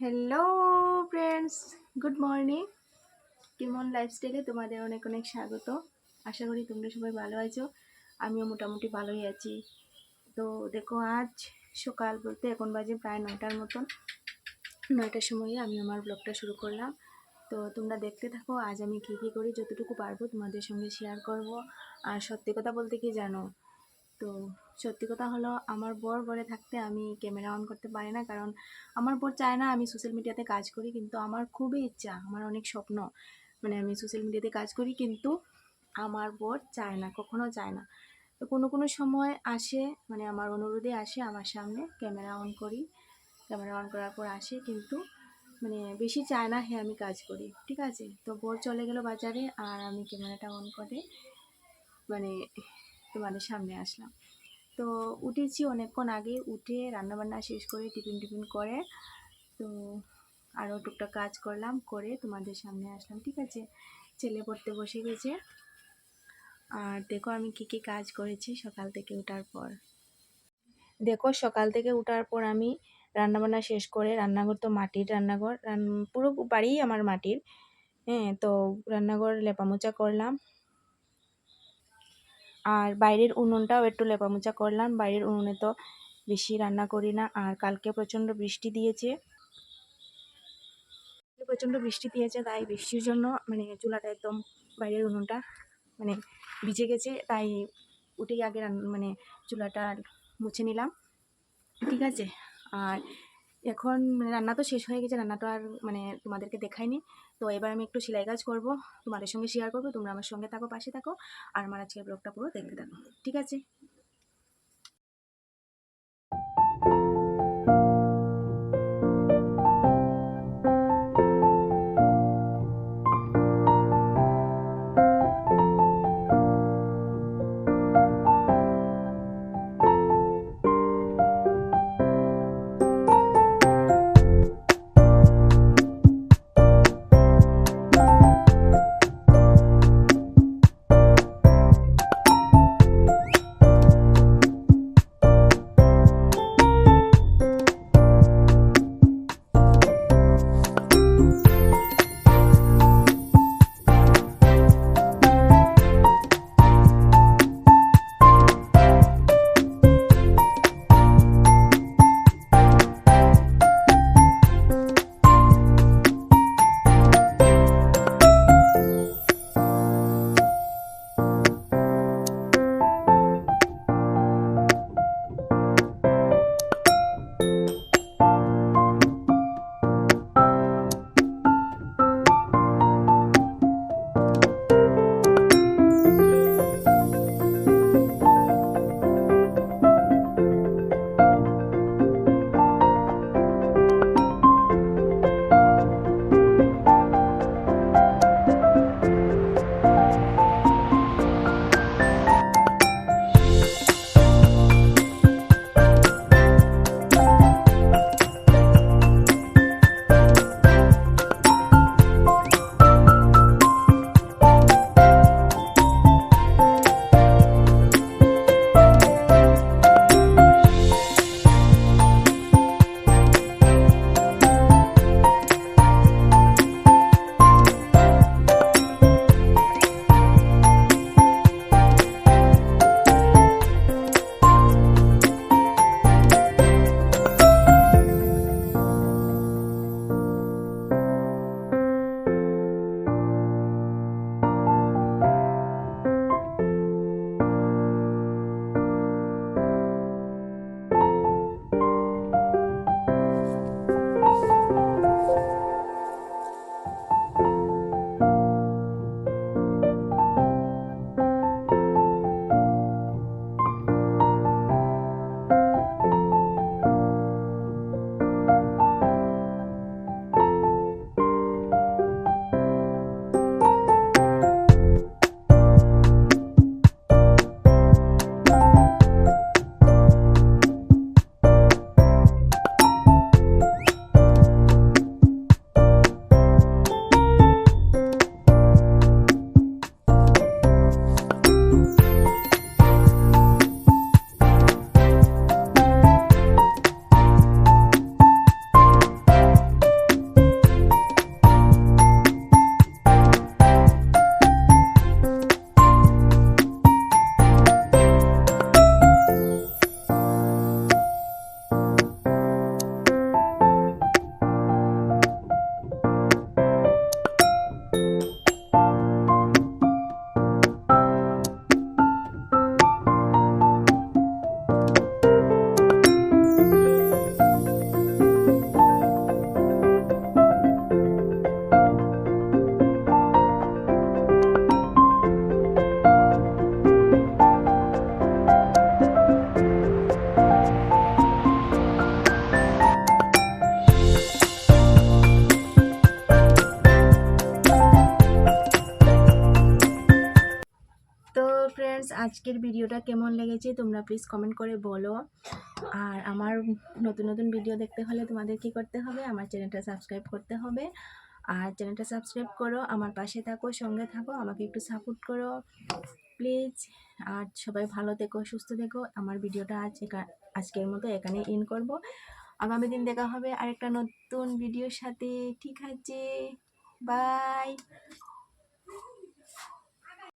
Hello friends good morning কেমন লাইফস্টাইলে তোমাদের অনেক অনেক স্বাগত। আশা করি তোমরা সবাই ভালো আছো। আমিও মোটামুটি ভালোই আছি। তো দেখো, আজ সকাল বলতে এখন বাজে প্রায় নয়টার মতন। নয়টার সময়ে আমি আমার ব্লগটা শুরু করলাম। তো তোমরা দেখতে থাকো, আজ আমি কী কী করি, যতটুকু পারব তোমাদের সঙ্গে শেয়ার করব। আর সত্যি কথা বলতে কি জানো তো সত্যি কথা হলো আমার বর ঘরে থাকতে আমি ক্যামেরা অন করতে পারি না। কারণ আমার বর চায় না আমি সোশ্যাল মিডিয়াতে কাজ করি, কিন্তু আমার খুবই ইচ্ছা, আমার অনেক স্বপ্ন। মানে আমি সোশ্যাল মিডিয়াতে কাজ করি, কিন্তু আমার বর চায় না, কখনো চায় না। তো কোনো কোনো সময় আসে মানে আমার অনুরোধে আসে আমার সামনে ক্যামেরা অন করি। ক্যামেরা অন করার পর আসে, কিন্তু মানে বেশি চায় না হ্যাঁ আমি কাজ করি। ঠিক আছে? তো বর চলে গেল বাজারে আর আমি ক্যামেরাটা অন করে মানে তোমাদের সামনে আসলাম। তো উঠেছি অনেকক্ষণ আগে, উঠে রান্নাবান্না শেষ করে টিফিন টিফিন করে, তো আরও টুকটাক কাজ করলাম, করে তোমাদের সামনে আসলাম, ঠিক আছে? ছেলে পড়তে বসে গেছে। আর দেখো আমি কি কি কাজ করেছি সকাল থেকে ওঠার পর। দেখো সকাল থেকে ওঠার পর আমি রান্নাবান্না শেষ করে, রান্নাঘর তো মাটির রান্নাঘর, রান- পুরো বাড়িই আমার মাটির। হ্যাঁ তো রান্নাঘর লেপামোচা করলাম আর বাইরের উনুনটাও একটু লেপামোচা করলাম। বাইরের উনুনে তো বেশি রান্না করি না। আর কালকে প্রচণ্ড বৃষ্টি দিয়েছে। প্রচণ্ড বৃষ্টি দিয়েছে, তাই বৃষ্টির জন্য মানে চুলাটা একদম বাইরের উনুনটা মানে ভিজে গেছে, তাই উঠেই আগে মানে চুলাটা মুছে নিলাম। ঠিক আছে? আর এখন মানে রান্না তো শেষ হয়ে গেছে রান্নাটা আর মানে তোমাদেরকে দেখাইনি। তো এবার আমি একটু সেলাই কাজ করব, তোমাদের সঙ্গে শেয়ার করব, তোমরা আমার সঙ্গে থাকো, পাশে থাকো, আর আমার আজকের ব্লগটা পুরো দেখতে থাকো, ঠিক আছে? আজকের ভিডিওটা কেমন লেগেছে তোমরা প্লিজ কমেন্ট করে বলো। আর আমার নতুন নতুন ভিডিও দেখতে হলে তোমাদের কি করতে হবে? আমার চ্যানেলটা সাবস্ক্রাইব করতে হবে। আর চ্যানেলটা সাবস্ক্রাইব করো, আমার পাশে থাকো, সঙ্গে থাকো, আমাকে একটু সাপোর্ট করো প্লিজ আর সবাই ভালো থেকো, সুস্থ থেকো। আমার ভিডিওটা আজ আজকের মতো এখানে ইন করব। আগামী দিন দেখা হবে আরেকটা নতুন ভিডিওর সাথে। ঠিক আছে বাই